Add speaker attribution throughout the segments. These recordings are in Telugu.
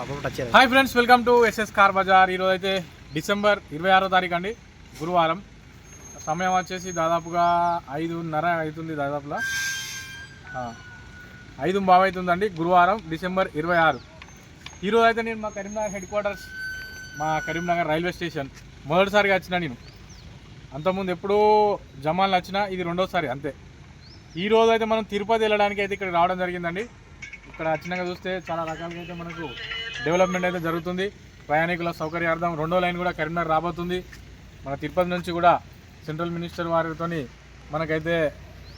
Speaker 1: Hi friends welcome to S S car bazaar ఈరోజు అయితే డిసెంబర్ ఇరవై ఆరో తారీఖు అండి గురువారం. సమయం వచ్చేసి దాదాపుగా ఐదున్నర అవుతుంది దాదాపుగా ఐదు బాగా అవుతుందండి గురువారం డిసెంబర్ ఇరవై ఆరు. ఈరోజు అయితే నేను మా కరీంనగర్ హెడ్ క్వార్టర్స్ మా కరీంనగర్ రైల్వే స్టేషన్ మొదటిసారిగా వచ్చిన నేను. అంతకుముందు ఎప్పుడూ జమాన్లు వచ్చినా ఇది రెండోసారి అంతే. ఈరోజు అయితే మనం తిరుపతి వెళ్ళడానికి అయితే ఇక్కడ రావడం జరిగిందండి. ఇక్కడ వచ్చినాక చూస్తే చాలా రకాలుగా అయితే మనకు డెవలప్మెంట్ అయితే జరుగుతుంది. ప్రయాణికుల సౌకర్యార్థం రెండో లైన్ కూడా కరీంనగర్ రాబోతుంది. మన తిరుపతి నుంచి కూడా సెంట్రల్ మినిస్టర్ వారితో మనకైతే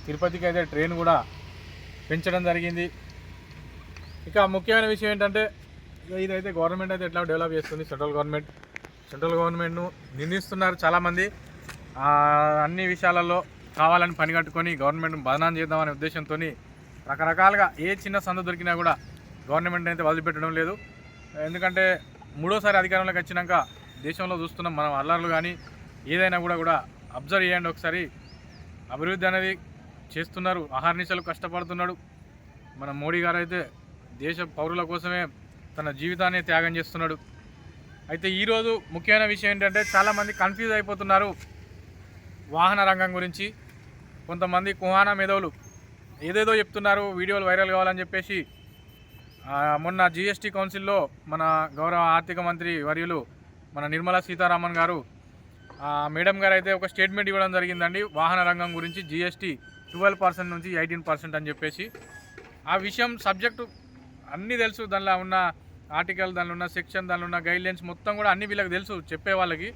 Speaker 1: తిరుపతికి అయితే ట్రైన్ కూడా పెంచడం జరిగింది. ఇక ముఖ్యమైన విషయం ఏంటంటే ఇదైతే గవర్నమెంట్ అయితే ఎట్లా డెవలప్ చేస్తుంది సెంట్రల్ గవర్నమెంట్ సెంట్రల్ గవర్నమెంట్ను నిందిస్తున్నారు చాలామంది. అన్ని విషయాలలో కావాలని పని కట్టుకొని గవర్నమెంట్ బదనాం చేద్దామనే ఉద్దేశంతో రకరకాలుగా ఏ చిన్న సంద దొరికినా కూడా గవర్నమెంట్ అయితే వదిలిపెట్టడం లేదు. ఎందుకంటే మూడోసారి అధికారంలోకి వచ్చినాక దేశంలో చూస్తున్నాం మనం అల్లర్లు కానీ ఏదైనా కూడా కూడా అబ్జర్వ్ చేయండి ఒకసారి. అభివృద్ధి అనేది చేస్తున్నారు అహర్నిశలు కష్టపడుతున్నాడు. మన మోడీ గారు అయితే దేశ పౌరుల కోసమే తన జీవితాన్ని త్యాగం చేస్తున్నాడు. అయితే ఈరోజు ముఖ్యమైన విషయం ఏంటంటే చాలామంది కన్ఫ్యూజ్ అయిపోతున్నారు వాహన రంగం గురించి. కొంతమంది కుహాన మేధవులు ఏదేదో చెప్తున్నారు వీడియోలు వైరల్ కావాలని చెప్పేసి మొన్న జిఎస్టీ కౌన్సిల్లో మన గౌరవ ఆర్థిక మంత్రి వర్యులు మన నిర్మలా సీతారామన్ గారు మేడం గారు అయితే ఒక స్టేట్మెంట్ ఇవ్వడం జరిగిందండి. వాహన రంగం గురించి జిఎస్టీ ట్వెల్వ్ పర్సెంట్ నుంచి ఎయిటీన్ పర్సెంట్ అని చెప్పేసి. ఆ విషయం సబ్జెక్టు అన్నీ తెలుసు దానిలో ఉన్న ఆర్టికల్ దానిలో ఉన్న సెక్షన్ దానిలో ఉన్న గైడ్లైన్స్ మొత్తం కూడా అన్ని వీళ్ళకి తెలుసు చెప్పే వాళ్ళకి.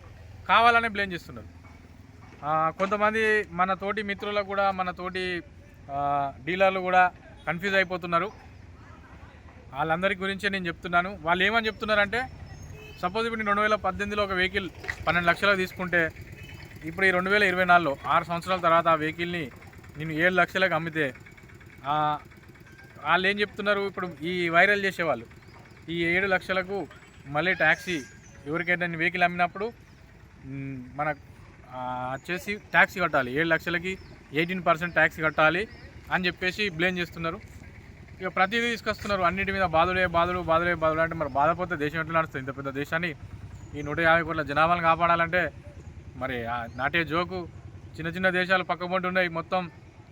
Speaker 1: కావాలనే బ్లేమ్ చేస్తున్నారు. కొంతమంది మన తోటి మిత్రులకు కూడా మన తోటి డీలర్లు కూడా కన్ఫ్యూజ్ అయిపోతున్నారు. వాళ్ళందరి గురించే నేను చెప్తున్నాను. వాళ్ళు ఏమని చెప్తున్నారంటే సపోజ్ ఇప్పుడు నేను రెండు వేల పద్దెనిమిదిలో ఒక వెహికల్ పన్నెండు లక్షలకు తీసుకుంటే ఇప్పుడు ఈ రెండు వేల ఇరవై నాలుగులో ఆరు సంవత్సరాల తర్వాత ఆ వెహికల్ని నేను ఏడు లక్షలకు అమ్మితే వాళ్ళు ఏం చెప్తున్నారు? ఇప్పుడు ఈ వైరల్ చేసేవాళ్ళు. ఈ ఏడు లక్షలకు మళ్ళీ ట్యాక్సీ ఎవరికైనా నేను వెహికల్ అమ్మినప్పుడు మన వచ్చేసి ట్యాక్సీ కట్టాలి. ఏడు లక్షలకి ఎయిటీన్ పర్సెంట్ ట్యాక్సీ కట్టాలి. అని చెప్పేసి బ్లేమ్ చేస్తున్నారు. ఇక ప్రతిదీ తీసుకొస్తున్నారు. అన్నిటి మీద బాధలే బాధలు బాధలే బాధలు అంటే మరి బాధపోతే దేశం ఎట్లా నడుస్తుంది? ఇంత పెద్ద దేశాన్ని ఈ నూట యాభై కోట్ల జనాభాను కాపాడాలంటే మరి ఆ నాటే జోకు. చిన్న చిన్న దేశాలు పక్కపొంటి ఉన్నాయి. మొత్తం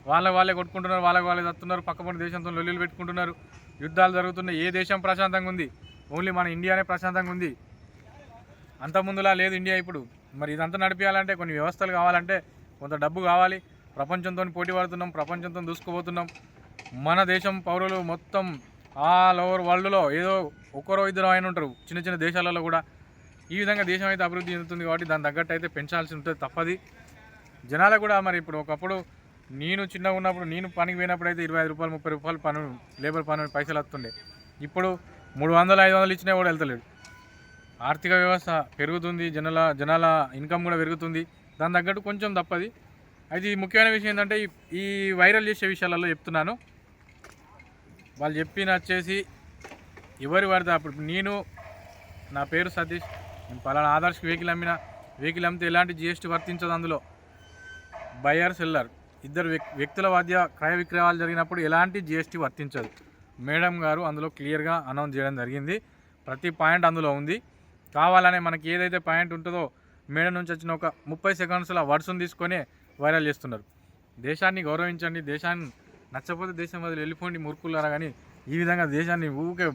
Speaker 1: వాళ్ళ వాళ్ళే కొట్టుకుంటున్నారు వాళ్ళకి వాళ్ళే తత్తున్నారు. పక్కపొంటి దేశంతో లొల్లిలు పెట్టుకుంటున్నారు. యుద్ధాలు జరుగుతున్నాయి. ఏ దేశం ప్రశాంతంగా ఉంది? ఓన్లీ మన ఇండియానే ప్రశాంతంగా ఉంది. అంత ముందులా లేదు ఇండియా ఇప్పుడు. మరి ఇదంతా నడిపించాలంటే కొన్ని వ్యవస్థలు కావాలంటే కొంత డబ్బు కావాలి. ప్రపంచంతో పోటీ పడుతున్నాం ప్రపంచంతో దూసుకుపోతున్నాం. మన దేశం పౌరులు మొత్తం ఆల్ ఓవర్ వరల్డ్లో ఏదో ఒక్కరో ఇద్దరు ఆయన ఉంటారు చిన్న చిన్న దేశాలలో కూడా. ఈ విధంగా దేశం అయితే అభివృద్ధి చెందుతుంది కాబట్టి దాని తగ్గట్టు అయితే పెంచాల్సి ఉంటుంది తప్పది. జనాలకు కూడా మరి ఇప్పుడు ఒకప్పుడు నేను చిన్నగా ఉన్నప్పుడు నేను పనికి పోయినప్పుడు అయితే ఇరవై ఐదు రూపాయలు ముప్పై రూపాయలు పను లేబర్ పను పైసలు వస్తుండే. ఇప్పుడు మూడు వందలు ఐదు వందలు ఇచ్చినా కూడా వెళ్తలేడు. ఆర్థిక వ్యవస్థ పెరుగుతుంది జనాల జనాల ఇన్కమ్ కూడా పెరుగుతుంది. దాని తగ్గట్టు కొంచెం తప్పది. అది ముఖ్యమైన విషయం ఏంటంటే ఈ- వైరల్ చేసే విషయాలలో చెప్తున్నాను. వాళ్ళు చెప్పిన వచ్చేసి ఎవరి పడితే అప్పుడు నేను నా పేరు సతీష్ నేను పలానా ఆదర్శ్ వెహికల్ అమ్మిన వెహికల్ అమ్మితే ఎలాంటి జిఎస్టీ వర్తించదు అందులో. బయర్ సెల్లర్ ఇద్దరు వ్యక్తుల మధ్య క్రయ విక్రయాలు జరిగినప్పుడు ఎలాంటి జిఎస్టీ వర్తించదు. మేడం గారు అందులో క్లియర్గా అనౌన్స్ చేయడం జరిగింది. ప్రతి పాయింట్ అందులో ఉంది. కావాలనే మనకి ఏదైతే పాయింట్ ఉంటుందో మేడం నుంచి వచ్చిన ఒక ముప్పై సెకండ్స్లో వర్షం తీసుకొని వైరల్ చేస్తున్నారు. దేశాన్ని గౌరవించండి దేశాన్ని నచ్చకపోతే దేశం వదిలి వెళ్ళిపోండి మురుకులారా కానీ ఈ విధంగా దేశాన్ని ఊకే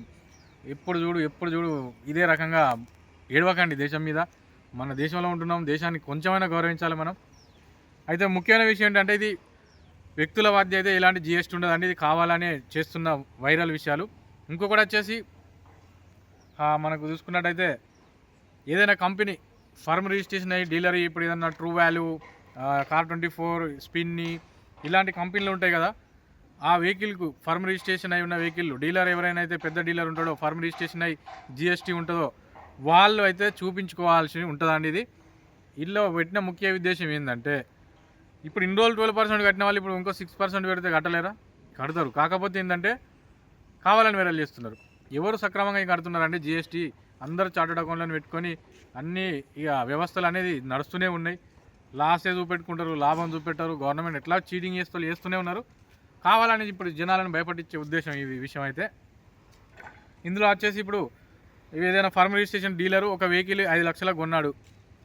Speaker 1: ఎప్పుడు చూడు ఎప్పుడు చూడు ఇదే రకంగా ఏడవకండి దేశం మీద. మన దేశంలో ఉంటున్నాం దేశాన్ని కొంచెమైనా గౌరవించాలి మనం. అయితే ముఖ్యమైన విషయం ఏంటంటే ఇది వ్యక్తుల వాద్య అయితే ఎలాంటి జిఎస్టీ ఉండదండి ఇది కావాలనే చేస్తున్న వైరల్ విషయాలు. ఇంకొకటి వచ్చేసి మనకు చూసుకున్నట్టయితే ఏదైనా కంపెనీ ఫర్మ్ రిజిస్ట్రేషన్ అయ్యి డీలర్ ఇప్పుడు ఏదన్నా true value car twenty four Spinny ఇలాంటి కంపెనీలు ఉంటాయి కదా. ఆ వెహికల్కు ఫర్మ్ రిజిస్ట్రేషన్ అయి ఉన్న వెహికల్ డీలర్ ఎవరైనా అయితే పెద్ద డీలర్ ఉంటాడో ఫర్మ్ రిజిస్ట్రేషన్ అయి జిఎస్టీ ఉంటుందో వాళ్ళు అయితే చూపించుకోవాల్సి ఉంటుందండి ఇది? ఇల్లు పెట్టిన ముఖ్య ఉద్దేశం ఏంటంటే ఇప్పుడు ఇన్ని రోజులు ట్వెల్వ్ పర్సెంట్ కట్టిన వాళ్ళు ఇప్పుడు ఇంకో సిక్స్ పర్సెంట్ పెడితే కట్టలేరా? కడతారు. కాకపోతే ఏంటంటే కావాలని వేరే చేస్తున్నారు. ఎవరు సక్రమంగా కడుతున్నారండి జిఎస్టీ అందరూ చార్టెడ్ అకౌంట్లను పెట్టుకొని అన్ని ఇక వ్యవస్థలు అనేది నడుస్తూనే ఉన్నాయి. లాసే చూపెట్టుకుంటారు లాభం చూపెట్టారు గవర్నమెంట్ ఎట్లా చీటింగ్ చేస్తూ చేస్తూనే ఉన్నారు. కావాలని ఇప్పుడు జనాలను భయపట్టించే ఉద్దేశం ఈ విషయం అయితే. ఇందులో వచ్చేసి ఇప్పుడు ఏదైనా ఫార్మ్ రిజిస్ట్రేషన్ డీలరు ఒక వెహికల్ ఐదు లక్షలకు కొన్నాడు.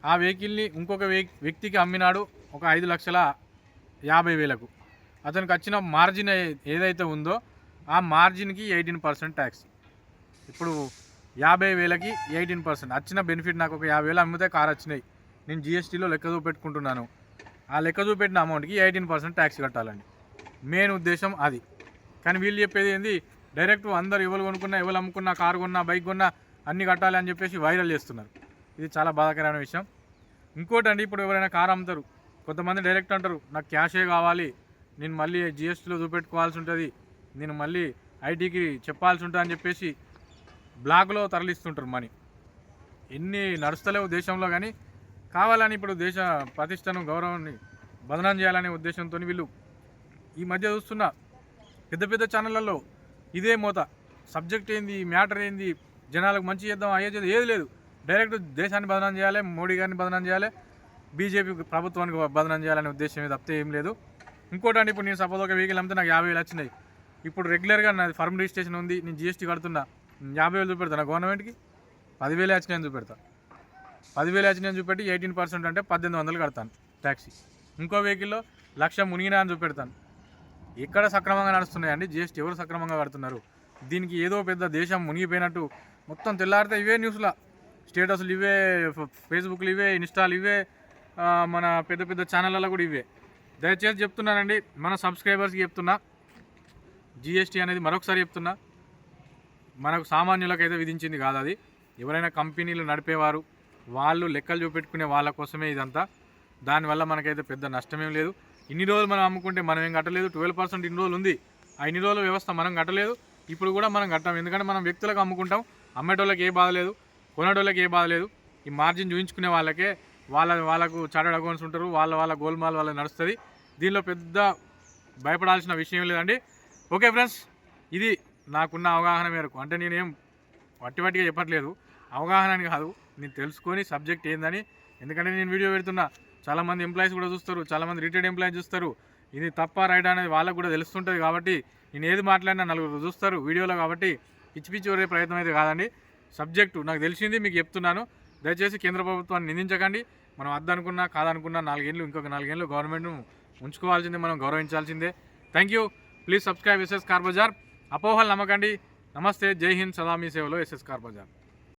Speaker 1: ఆ వెహికల్ని ఇంకొక వ్యక్తికి అమ్మినాడు ఒక ఐదు లక్షల యాభై వేలకు. అతనికి వచ్చిన మార్జిన్ ఏదైతే ఉందో ఆ మార్జిన్కి ఎయిటీన్ పర్సెంట్ ట్యాక్స్. ఇప్పుడు యాభై వేలకి ఎయిటీన్ పర్సెంట్. వచ్చిన బెనిఫిట్ నాకు ఒక యాభై వేలు అమ్మితే కార్ వచ్చినాయి. నేను జిఎస్టీలో లెక్క చూపెట్టుకుంటున్నాను. ఆ లెక్క చూపెట్టిన అమౌంట్కి ఎయిటీన్ పర్సెంట్ ట్యాక్స్ కట్టాలండి. మెయిన్ ఉద్దేశం అది. కానీ వీళ్ళు చెప్పేది ఏంది? డైరెక్ట్ అందరు ఎవరు కొనుక్కున్నా ఎవరు అమ్ముకున్నా కారు కొన్నా బైక్ కొన్నా అన్ని కట్టాలి అని చెప్పేసి వైరల్ చేస్తున్నారు. ఇది చాలా బాధాకరమైన విషయం. ఇంకోటి అండి ఇప్పుడు ఎవరైనా కారు అమ్ముతారు. కొంతమంది డైరెక్ట్ అంటారు నాకు క్యాషే కావాలి. నేను మళ్ళీ జిఎస్టీలో చూపెట్టుకోవాల్సి ఉంటుంది. నేను మళ్ళీ ఐటీకి చెప్పాల్సి ఉంటుంది అని చెప్పేసి బ్లాక్లో తరలిస్తుంటారు మనీ. ఎన్ని నడుస్తలేవు దేశంలో కానీ కావాలని ఇప్పుడు దేశ ప్రతిష్టను గౌరవాన్ని బదనం చేయాలనే ఉద్దేశంతో వీళ్ళు ఈ మధ్య చూస్తున్న పెద్ద పెద్ద ఛానళ్ళల్లో ఇదే మోత. సబ్జెక్ట్ ఏంది మ్యాటర్ ఏంది జనాలకు మంచి చేద్దాం అయ్యే చేద్దాం ఏది లేదు. డైరెక్ట్ దేశాన్ని బదనం చేయాలి మోడీ గారిని బదనం చేయాలి బీజేపీ ప్రభుత్వానికి బదనం చేయాలనే ఉద్దేశం తప్పితే ఏం లేదు. ఇంకోటి అండి ఇప్పుడు నేను సపోజ్ ఒక వెహికల్ అమ్మితే నాకు యాభై వేలు వచ్చినాయి. ఇప్పుడు రెగ్యులర్గా నాది ఫర్మ్ రిజిస్ట్రేషన్ ఉంది నేను జిఎస్టీ కడుతున్నా. యాభై వేలు చూపెడతాను గవర్నమెంట్కి పదివేలు వచ్చినాయని చూపెడతా. పదివేలు వచ్చినాయని చూపెట్టి ఎయిటీన్ పర్సెంట్ అంటే పద్దెనిమిది వందలు కడతాను ట్యాక్సీ. ఇంకో వెహికల్లో లక్ష మునిగినా అని చూపెడతాను. ఎక్కడ సక్రమంగా నడుస్తున్నాయండి జిఎస్టీ ఎవరు సక్రమంగా కడుతున్నారు? దీనికి ఏదో పెద్ద దేశం మునిగిపోయినట్టు మొత్తం తెల్లారితే ఇవే న్యూస్లా. స్టేటస్లు ఇవే ఫేస్బుక్లు ఇవే ఇన్స్టాలు ఇవే మన పెద్ద పెద్ద ఛానళ్ళలో కూడా ఇవే. దయచేసి చెప్తున్నానండి మన సబ్స్క్రైబర్స్కి చెప్తున్నా జిఎస్టీ అనేది మరొకసారి చెప్తున్నా మనకు సామాన్యులకైతే విధించింది కాదు అది. ఎవరైనా కంపెనీలు నడిపేవారు వాళ్ళు లెక్కలు చూపెట్టుకునే వాళ్ళ కోసమే ఇదంతా. దానివల్ల మనకైతే పెద్ద నష్టమేం లేదు. ఇన్ని రోజులు మనం అమ్ముకుంటే మనం ఏం కట్టలేదు? ట్వెల్వ్ పర్సెంట్ ఇన్ని రోజులు ఉంది. ఆ ఇన్ని రోజుల వ్యవస్థ మనం కట్టలేదు. ఇప్పుడు కూడా మనం కట్టాం. ఎందుకంటే మనం వ్యక్తులకు అమ్ముకుంటాం. అమ్మేటోళ్ళకి ఏ బాధ లేదు. కొనేటోళ్ళకి ఏ బాధ లేదు. ఈ మార్జిన్ చూపించుకునే వాళ్ళకే వాళ్ళ వాళ్ళకు చార్టెడ్ అకౌంట్స్ ఉంటారు. వాళ్ళ వాళ్ళ గోల్మాల్ వాళ్ళ నడుస్తుంది. దీనిలో పెద్ద భయపడాల్సిన విషయం లేదండి. ఓకే ఫ్రెండ్స్ ఇది నాకున్న అవగాహన మేరకు. అంటే నేనేం వట్టి వట్టిగా చెప్పట్లేదు. అవగాహన కాదు. నేను తెలుసుకొని సబ్జెక్ట్ ఏందని. ఎందుకంటే నేను వీడియో పెడుతున్నా. చాలామంది ఎంప్లాయీస్ కూడా చూస్తారు. చాలామంది రిటైర్డ్ ఎంప్లాయీస్ చూస్తారు. ఇది తప్ప రైట్ అనేది వాళ్ళకు కూడా తెలుస్తుంటుంది కాబట్టి నేను ఏది మాట్లాడినా నలుగురు చూస్తారు వీడియోలో కాబట్టి. పిచ్చి పిచ్చి వరే ప్రయత్నం అయితే కాదండి. సబ్జెక్టు నాకు తెలిసింది మీకు చెప్తున్నాను. దయచేసి కేంద్ర ప్రభుత్వాన్ని నిందించకండి. మనం అద్దనుకున్నా కాదనుకున్నా నాలుగేళ్ళు ఇంకొక నాలుగేళ్ళు గవర్నమెంట్ను ఉంచుకోవాల్సిందే మనం గౌరవించాల్సిందే. Thank you please subscribe S S car bazaar అపోహలు నమ్మకండి. నమస్తే. జై హింద్. సదామీ సేవలో ఎస్ఎస్ కార్ బజార్